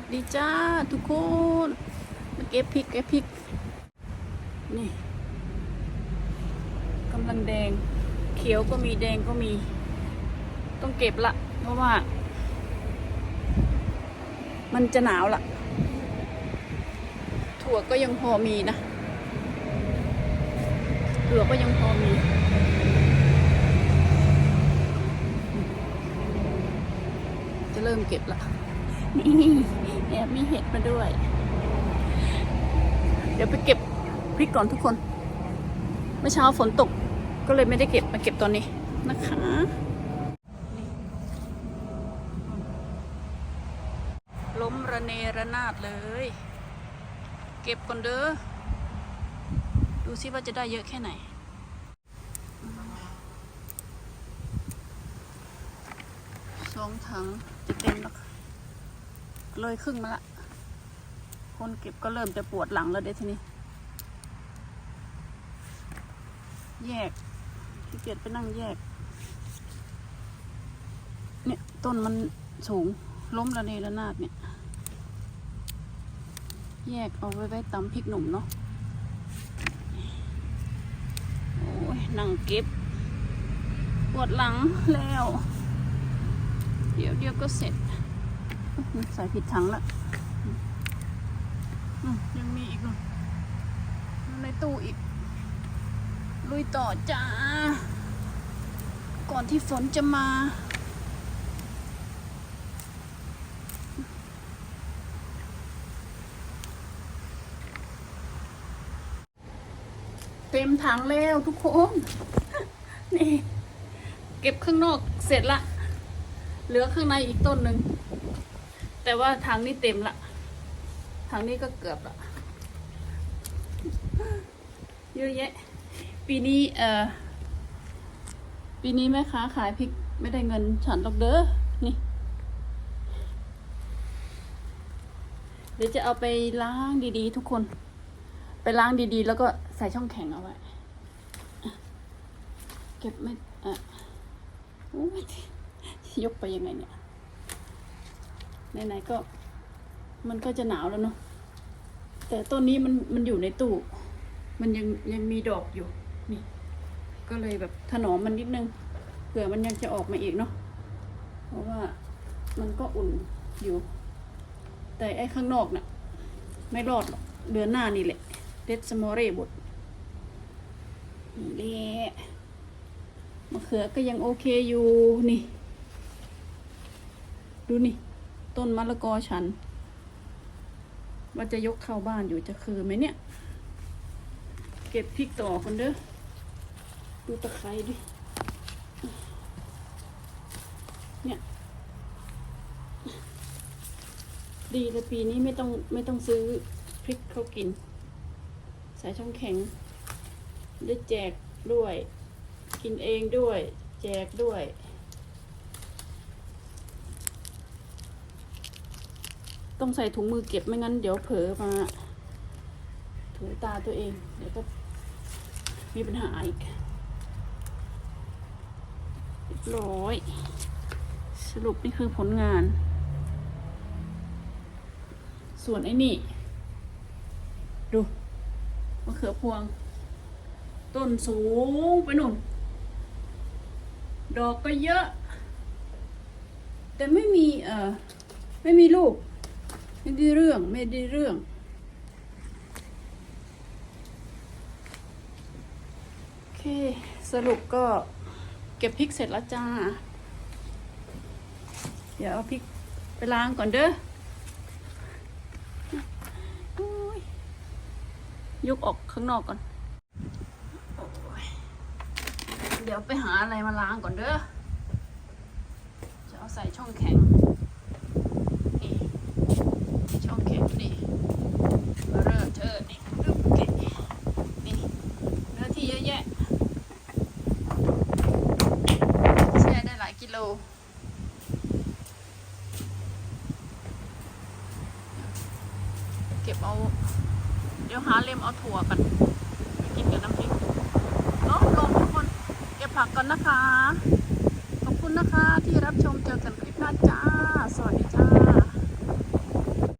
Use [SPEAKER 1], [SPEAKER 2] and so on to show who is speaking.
[SPEAKER 1] สดีจ้าทุกคนมาเก็บพริกเก็บพริก นี่กำลังแดง เขียวก็มีแดงก็มี ต้องเก็บละ เพราะว่า มันจะหนาวละถั่วก็ยังพอมีนะถั่วก็ยังพอมีจะเริ่มเก็บละ นี่แอบมีเห็ดมาด้วย เดี๋ยวไปเก็บพริกก่อนทุกคน เมื่อเช้าฝนตกก็เลยไม่ได้เก็บมาเก็บตอนนี้นะคะล้มระเนระนาดเลย เก็บก่อนเด้อ ดูซิว่าจะได้เยอะแค่ไหน สองถังจะเต็มแล้วค่ะ เลยครึ่งมาละ คนเก็บก็เริ่มจะปวดหลังแล้วเดี๋ยวทีนี้ แยกขี้เกียจไปนั่งแยก เนี่ยต้นมันสูงล้มระเนระนาดเนี่ย แยกเอาไว้ไว้ตำพริกหนุ่มเนาะ โอ้ยนั่งเก็บ ปวดหลังแล้ว เดี๋ยวเดี๋ยวก็เสร็จ ใส่ผิดถังละยังมีอีกในตู้อีก ลุยต่อจ้า ก่อนที่ฝนจะมาเต็มถังแล้วทุกคน นี่ เก็บข้างนอกเสร็จละ เหลือข้างในอีกต้นหนึ่ง แต่ว่าทางนี้เต็มละ ทางนี้ก็เกือบละ เยอะแยะ ปีนี้เอ่อ ปีนี้แม่ค้าขายพริกไม่ได้เงินฉันหรอกเด้อ นี่ เดี๋ยวจะเอาไปล้างดีๆ ทุกคน ไปล้างดีๆ แล้วก็ใส่ช่องแข็งเอาไว้ เก็บไม่อะโอ้ยยกไปยังไงเนี่ย ไหนๆก็ มันก็จะหนาวแล้วเนาะแต่ต้นนี้มันมันอยู่ในตู้ มันยังยังมีดอกอยู่ นี่ ก็เลยแบบถนอมมันนิดนึงเผื่อมันยังจะออกมาอีกเนาะเพราะว่ามันก็อุ่นอยู่ แต่ไอ้ข้างนอกน่ะ ไม่รอดหรอกเดือนหน้านี่แหละเดสมอเรบดนี่แหละมะเขือก็ยังโอเคอยู่นี่ ดูนี่ ต้นมะละกอฉัน ว่าจะยกเข้าบ้านอยู่จะคือไหมเนี่ย เก็บพริกต่อคนเด้อ ดูตะไคร้ดิ เนี่ย ดีเลยปีนี้ไม่ต้องไม่ต้องซื้อพริกเขากิน ใส่ช่องแข็ง ได้แจกด้วย กินเองด้วย แจกด้วย ต้องใส่ถุงมือเก็บไม่งั้นเดี๋ยวเผลอมาถูตาตัวเอง เดี๋ยวก็มีปัญหาอีกร้อย สรุปนี่คือผลงาน ส่วนไอ้นี่ ดูมะเขือพวง ต้นสูงไปหนุ่น ดอกก็เยอะ แต่ไม่มีเอ่อ ไม่มีลูก ไม่ได้เรื่องไม่ได้เรื่อง โอเค สรุปก็เก็บพริกเสร็จแล้วจ้า เดี๋ยวเอาพริกไปล้างก่อนเด้อยกออกข้างนอกก่อน เดี๋ยวไปหาอะไรมาล้างก่อนเด้อ จะเอาใส่ช่องแข็ง นี่ช่องแข็งนี่ เริ่มเธอนี่ปึ๊บเกะนี่เนื้อที่เยอะแยะแช่ได้หลายกิโลเก็บเอาเดี๋ยวหาเล็มเอาถั่วกันไปกินกับน้ำพริกโอ้ลงทุกคนเก็บผักก่อนนะคะ ขอบคุณนะคะที่รับชมเจอกันคลิปหน้าจ้า สวัสดีจ้า